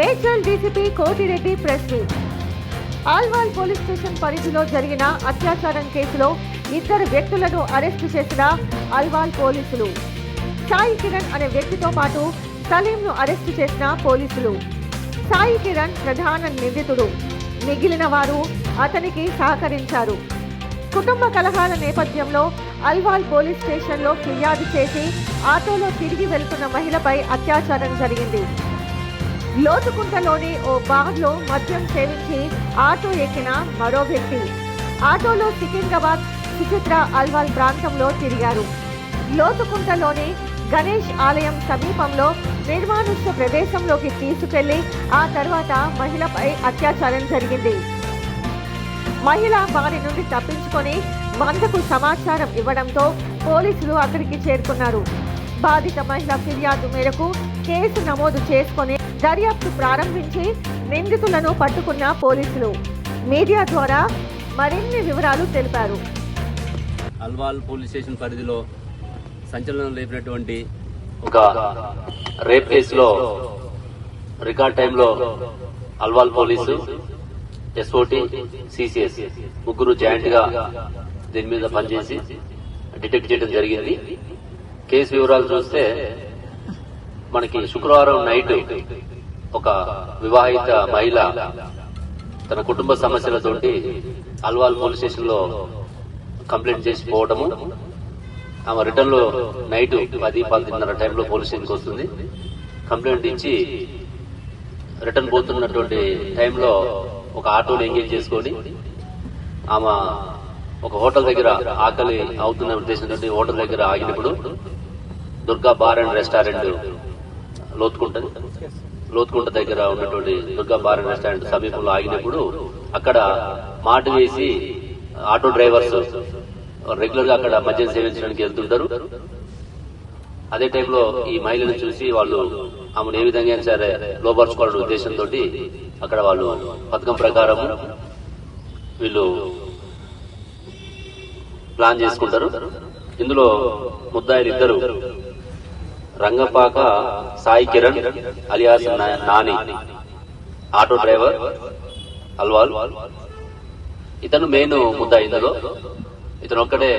Medchal DCP Kotireddy press meet. Alwal police station పరిధిలో జరిగిన అత్యాచారం కేసులో ఇద్దరు వ్యక్తులను అరెస్టు చేసిన అల్వాల్ పోలీసులు. సాయి కిరణ్ అనే వ్యక్తితో పాటు సలీంను అరెస్టు చేసిన పోలీసులు. సాయి కిరణ్ ప్రధాన నిందితుడు. మిగిలిన వారు అతనికి సహకరించారు. కుటుంబ కలహాల నేపథ్యంలో అల్వాల్ పోలీస్ స్టేషన్లో ఫిర్యాదు చేసి ఆటోలో తిరిగి వెళ్తున్న మహిళపై అత్యాచారం జరిగింది. లోతుకుంటలోని ఓ బార్లో మద్యం సేవించి ఆటో ఎక్కిన మరో వ్యక్తి. ఆటోలో సికింద్రాబాద్ సుచిత్ర అల్వాల్ ప్రాంతంలో తిరిగారు. లోతుకుంటలోని గణేష్ ఆలయం సమీపంలో నిర్మానుష్య ప్రదేశంలోకి తీసుకెళ్ళి ఆ తర్వాత మహిళపై అత్యాచారం జరిగింది. మహిళ వారి నుండి తప్పించుకొని మందకు సమాచారం ఇవ్వడంతో పోలీసులు అక్కడికి చేరుకున్నారు. బాధిత మహిళ ఫిర్యాదు మేరకు కేసు నమోదు చేసుకొని దర్యాప్తు ప్రారంభించి నిందితులను పట్టుకున్న పోలీసులు. మీడియా ద్వారా మరిన్ని వివరాలు తెలిపారు. అల్వాల్ పోలీస్ స్టేషన్ పరిధిలో సంచలనం లేపినటువంటి ఒక రేప్ కేసులో రికార్డ్ టైంలో అల్వాల్ పోలీసు ఎస్ఓటి సిసిఎస్ ముగ్గురు జాయింట్గా దీని మీద పనిచేసి డిటెక్ట్ చేయడం జరిగింది. కేసు వివరాలు చూస్తే మనకి శుక్రవారం నైట్ ఒక వివాహిత మహిళ తన కుటుంబ సమస్యలతోటి అల్వాల్ పోలీస్ స్టేషన్లో కంప్లైంట్ చేసి పోవడము. ఆమె రిటర్న్లో నైట్ పది పదిన్నర టైంలో పోలీస్ స్టేషన్కి వస్తుంది. కంప్లైంట్ ఇచ్చి రిటర్న్ పోతున్నటువంటి టైంలో ఒక ఆటోని ఎంగేజ్ చేసుకొని ఆమె ఒక హోటల్ దగ్గర ఆకలి అవుతున్న ఉద్దేశంతో హోటల్ దగ్గర ఆగినప్పుడు దుర్గా బార్ అండ్ రెస్టారెంట్ లోతుకుంటుంది. లోతుకుంట దగ్గర ఉన్నటువంటి దుర్గా బార్ అండ్ రెస్టారెంట్ సమీపంలో ఆగినప్పుడు అక్కడ మాట వేసి ఆటో డ్రైవర్స్ రెగ్యులర్గా అక్కడ మద్యం సేవించడానికి వెళ్తుంటారు. అదే టైంలో ఈ మహిళను చూసి వాళ్ళు ఆమెను ఏ విధంగా అయినా సరే లోపరుచుకోవాలనే ఉద్దేశంతో అక్కడ వాళ్ళు పథకం ప్రకారం వీళ్ళు ప్లాన్ చేసుకుంటారు. ఇందులో ముద్దాయిలు ఇద్దరు. Rangapaka Sai Kiran alias Nani. Auto driver Alwal. ఇతను మెయిన్ ముద్ద ఇందులో ఇతను ఒక్కడే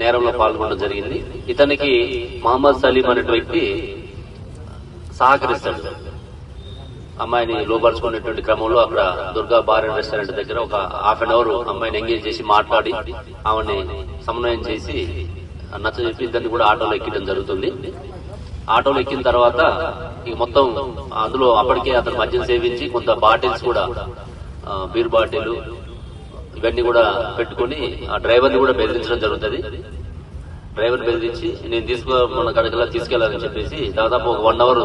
నేరంలో పాల్గొనడం జరిగింది. ఇతనికి మహమ్మద్ సలీం అనే వ్యక్తి సహకరిస్తాడు. అమ్మాయిని లోపరుచుకునేటువంటి క్రమంలో అక్కడ దుర్గా బార్ అండ్ రెస్టారెంట్ దగ్గర ఒక హాఫ్ అన్ అవర్ అమ్మాయిని ఎంగేజ్ చేసి మాట్లాడి ఆమెని సమన్వయం చేసి నచ్చజెప్పి ఇద్దరిని కూడా ఆటోలో ఎక్కడం జరుగుతుంది. ఆటోలో ఎక్కిన తర్వాత ఇక మొత్తం అందులో అప్పటికే అతను మద్యం సేవించి కొంత బాటిల్స్ కూడా బీర్ బాటిల్ ఇవన్నీ కూడా పెట్టుకుని ఆ డ్రైవర్ని కూడా బెదిరించడం జరుగుతుంది. డ్రైవర్ బెదిరించి నేను తీసుకో మన కడకలా తీసుకెళ్ళాలని చెప్పేసి దాదాపు ఒక వన్ అవర్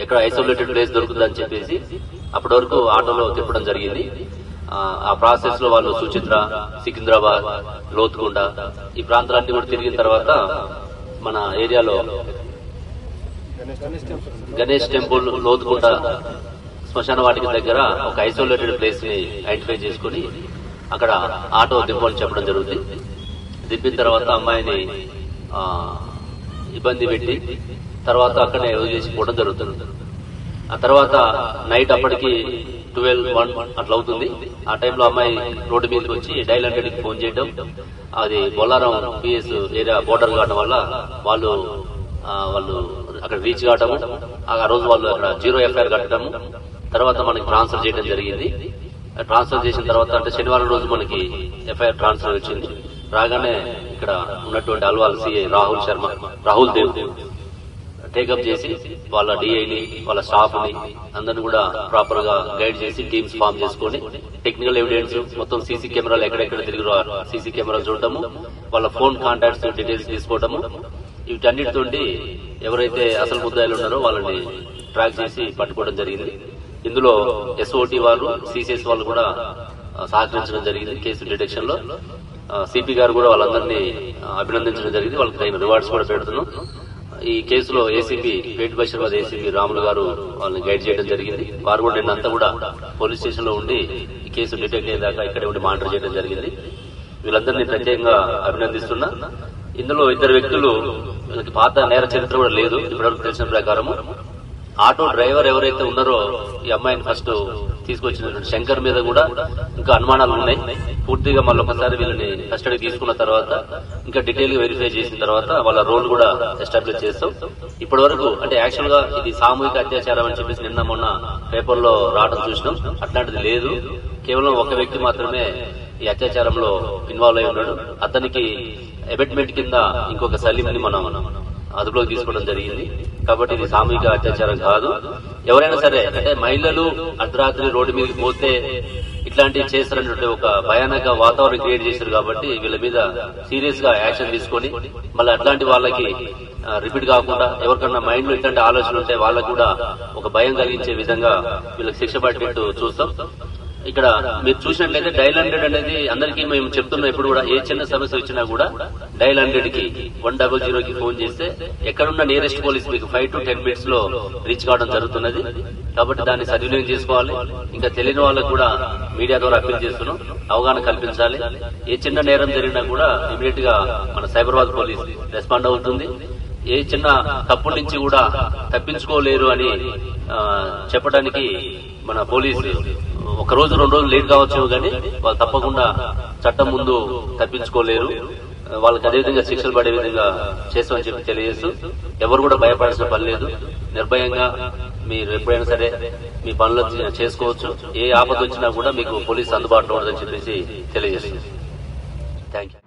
ఎక్కడ ఐసోలేటెడ్ ప్లేస్ దొరుకుతుందని చెప్పేసి అప్పటి వరకు ఆటోలో తిప్పడం జరిగింది. ఆ, ప్రాసెస్లో వాళ్ళు సుచిత్ర సికింద్రాబాద్ లోతుకుండ ఈ ప్రాంతాలన్నీ కూడా తిరిగిన తర్వాత మన ఏరియాలో గణేష్ టెంపుల్ లోతుకుంట శ్మశాన వాటికి దగ్గర ఒక ఐసోలేటెడ్ ప్లేస్ని ఐడెంటిఫై చేసుకుని అక్కడ ఆటో దింపని చెప్పడం జరుగుతుంది. దింపిన తర్వాత అమ్మాయిని ఇబ్బంది పెట్టి తర్వాత అక్కడనే వదిలేసి పోవడం జరుగుతుంది. ఆ తర్వాత నైట్ అప్పటికి ట్వెల్వ్ వన్ అట్లా అవుతుంది. ఆ టైంలో అమ్మాయి రోడ్డు మీదకి వచ్చి డైల్ హండ్రెడ్కి ఫోన్ చేయడం. అది బొల్లారం పిఎస్ ఏరియా బోర్డర్ కావడం వల్ల వాళ్ళు వాళ్ళు అక్కడ రీచ్ కావటము. ఆ రోజు వాళ్ళు అక్కడ జీరో ఎఫ్ఐఆర్ కట్టడము తర్వాత మనకి ట్రాన్స్ఫర్ చేయడం జరిగింది. ట్రాన్స్ఫర్ చేసిన తర్వాత అంటే శనివారం రోజు మనకి ఎఫ్ఐఆర్ ట్రాన్స్ఫర్ వచ్చింది. రాగానే ఇక్కడ ఉన్నటువంటి Alwal CI Rahul Sharma Rahul Dev take up చేసి వాళ్ళ డిఐని వాళ్ళ స్టాఫ్ని అందరిని కూడా ప్రాపర్గా గైడ్ చేసి టీమ్స్ ఫామ్ చేసుకొని టెక్నికల్ ఎవిడెన్స్ మొత్తం సీసీ కెమెరాలు ఎక్కడెక్కడ తిరిగి సీసీ కెమెరాలు చూడటము. వాళ్ళ ఫోన్ కాంటాక్ట్స్ డీటెయిల్స్ తీసుకోవటము. వీటన్నిటితోటి ఎవరైతే అసలు ముద్దాయిలు ఉన్నారో వాళ్ళని ట్రాక్ చేసి పట్టుకోవడం జరిగింది. ఇందులో ఎస్ఓటి వాళ్ళు సిసిఎస్ వాళ్ళు కూడా సహకరించడం జరిగింది కేసు డిటెక్షన్లో సిపి గారు కూడా వాళ్ళందరినీ అభినందించడం జరిగింది. వాళ్ళకి తగిన రివార్డ్స్ కూడా పెడుతున్నాం. ఈ కేసులో ఏసీపీ పేట్ బషీర్బాద్ ఏసీపీ రాములు గారు వాళ్ళని గైడ్ చేయడం జరిగింది. వారు కూడా నిన్నంతా కూడా పోలీస్ స్టేషన్లో ఉండి ఈ కేసు డిటెక్ట్ అయ్యేదాకా ఇక్కడే ఉండి మానిటర్ చేయడం జరిగింది. వీళ్ళందరినీ ప్రత్యేకంగా అభినందిస్తున్నా. ఇందులో ఇద్దరు వ్యక్తులు వీళ్ళకి పాత నేర చరిత్ర కూడా లేదు. ఇప్పటివరకు తెలిసిన ప్రకారము ఆటో డ్రైవర్ ఎవరైతే ఉన్నారో ఈ అమ్మాయిని ఫస్ట్ తీసుకొచ్చినటువంటి శంకర్ మీద కూడా ఇంకా అనుమానాలు ఉన్నాయి. పూర్తిగా మళ్ళీ ఒకసారి వీళ్ళని కస్టడీ తీసుకున్న తర్వాత ఇంకా డీటెయిల్గా వెరిఫై చేసిన తర్వాత వాళ్ళ రోల్ కూడా ఎస్టాబ్లిష్ చేస్తాం. ఇప్పటి వరకు అంటే యాక్చువల్గా ఇది సామూహిక అత్యాచారం అని చెప్పేసి నిన్న మొన్న పేపర్లో రావడం చూసినాం. అట్లాంటిది లేదు. కేవలం ఒక వ్యక్తి మాత్రమే ఈ అత్యాచారంలో ఇన్వాల్వ్ అయి ఉన్నాడు. అతనికి అబెట్మెంట్ కింద ఇంకొక సలీంని మనం అదుపులోకి తీసుకోవడం జరిగింది. కాబట్టి ఇది సామూహిక అత్యాచారం కాదు. ఎవరైనా సరే అంటే మహిళలు అర్ధరాత్రి రోడ్డు మీదకి పోతే ఇట్లాంటివి చేస్తారన్నట్టు ఒక భయానక వాతావరణం క్రియేట్ చేశారు కాబట్టి వీళ్ళ మీద సీరియస్గా యాక్షన్ తీసుకొని మళ్ళీ అట్లాంటి వాళ్ళకి రిపీట్ కాకుండా ఎవరికన్నా మైండ్లో ఇట్లాంటి ఆలోచనలు ఉంటే వాళ్ళకు కూడా ఒక భయం కలిగించే విధంగా వీళ్ళకి శిక్ష పడేట్టు చూస్తాం. ఇక్కడ మీరు చూసినట్లయితే డైల్ హండ్రెడ్ అనేది అందరికీ మేము చెప్తున్నాం ఇప్పుడు కూడా ఏ చిన్న సమస్య వచ్చినా కూడా డైల్ హండ్రెడ్కి వన్ డబల్ జీరో కి ఫోన్ చేస్తే ఎక్కడున్న నియరెస్ట్ పోలీస్ మీకు ఫైవ్ టు టెన్ మినిట్స్లో రీచ్ కావడం జరుగుతున్నది. కాబట్టి దాన్ని సద్వినియోగం చేసుకోవాలి. ఇంకా తెలియని వాళ్ళకు కూడా మీడియా ద్వారా అప్పీల్ చేస్తున్నాం. అవగాహన కల్పించాలి. ఏ చిన్న నేరం జరిగినా కూడా ఇమీడియట్గా మన సైబరాబాద్ పోలీస్ రెస్పాండ్ అవుతుంది. ఏ చిన్న తప్పు నుంచి కూడా తప్పించుకోలేరు అని చెప్పడానికి మన పోలీసు ఒక రోజు రెండు రోజులు లేట్ కావచ్చు కానీ వాళ్ళు తప్పకుండా చట్టం ముందు తప్పించుకోలేరు వాళ్ళకి అదే విధంగా శిక్షలు పడే విధంగా చేస్తామని చెప్పి తెలియజేస్తూ ఎవరు కూడా భయపడాల్సిన పని లేదు. నిర్భయంగా మీరు ఎప్పుడైనా సరే మీ పనులు చేసుకోవచ్చు. ఏ ఆపద వచ్చినా కూడా మీకు పోలీసు అందుబాటులో ఉండదని చెప్పేసి తెలియజేస్తుంది థ్యాంక్ యూ